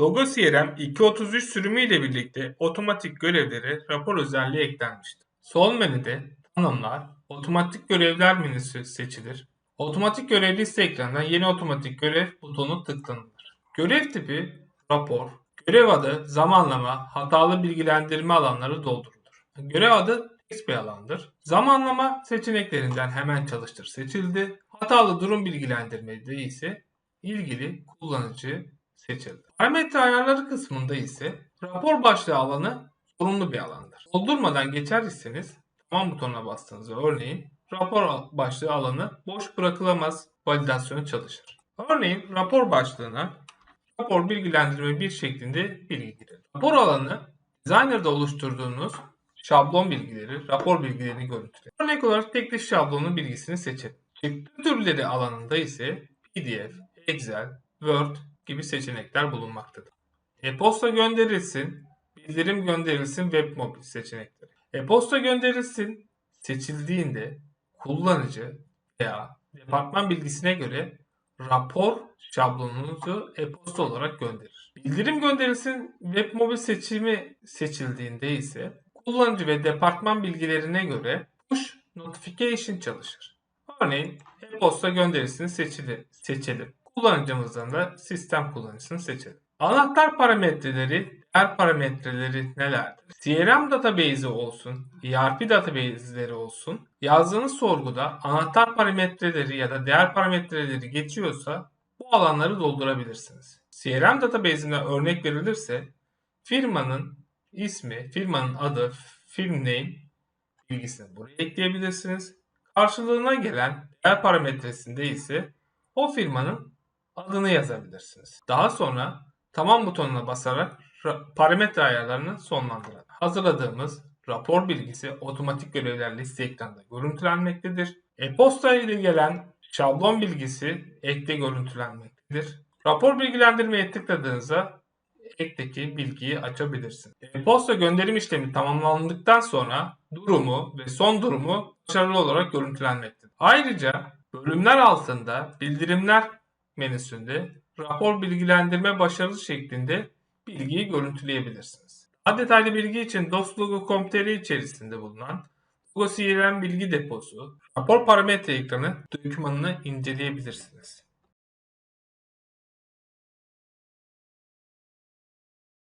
Logo CRM 233 sürümü ile birlikte otomatik görevlere rapor özelliği eklenmiştir. Sol menüde tanımlar, otomatik görevler menüsü seçilir. Otomatik görev liste ekranından yeni otomatik görev butonu tıklanılır. Görev tipi rapor, görev adı, zamanlama, hatalı bilgilendirme alanları doldurulur. Görev adı text bir alandır. Zamanlama seçeneklerinden hemen çalıştır seçildi. Hatalı durum bilgilendirmede ise ilgili kullanıcı seçildi. Parametre ayarları kısmında ise rapor başlığı alanı sorumlu bir alandır. Doldurmadan geçer iseniz tamam butonuna bastığınızda örneğin rapor başlığı alanı boş bırakılamaz validasyonu çalışır. Örneğin rapor başlığına rapor bilgilendirme bir şeklinde bilgi girelim. Rapor alanı Designer'da oluşturduğunuz şablon bilgileri, rapor bilgilerini görüntüler. Örnek olarak teklif şablonun bilgisini seçelim. Çıktı türleri alanında ise PDF, Excel, Word gibi seçenekler bulunmaktadır. E-posta gönderilsin, bildirim gönderilsin web mobil seçenekleri. E-posta gönderilsin seçildiğinde kullanıcı veya departman bilgisine göre rapor şablonunuzu e-posta olarak gönderir. Bildirim gönderilsin web mobil seçimi seçildiğinde ise kullanıcı ve departman bilgilerine göre push notification çalışır. Örneğin e-posta gönderisini seçili, seçelim. Kullanıcımızdan da sistem kullanıcısını seçelim. Anahtar parametreleri, diğer parametreleri nelerdir? CRM database'i olsun, ERP database'leri olsun, yazdığınız sorguda anahtar parametreleri ya da değer parametreleri geçiyorsa bu alanları doldurabilirsiniz. CRM database'ine örnek verilirse firmanın ismi, firmanın adı, firm name bilgisini buraya ekleyebilirsiniz. Karşılığına gelen değer parametresinde ise o firmanın adını yazabilirsiniz. Daha sonra tamam butonuna basarak ra- parametre ayarlarını sonlandırın. Hazırladığımız rapor bilgisi otomatik görevler liste ekranda görüntülenmektedir. E-posta ile gelen şablon bilgisi ekte görüntülenmektedir. Rapor bilgilendirmeye tıkladığınızda ekteki bilgiyi açabilirsin. E-posta gönderim işlemi tamamlandıktan sonra durumu ve son durumu başarılı olarak görüntülenmektedir. Ayrıca bölümler altında bildirimler menüsünde rapor bilgilendirme başarılı şeklinde bilgiyi görüntüleyebilirsiniz. Daha detaylı bilgi için dostlogo.com.tr içerisinde bulunan Logo CRM bilgi deposu, rapor parametre ekranı dokümanını inceleyebilirsiniz.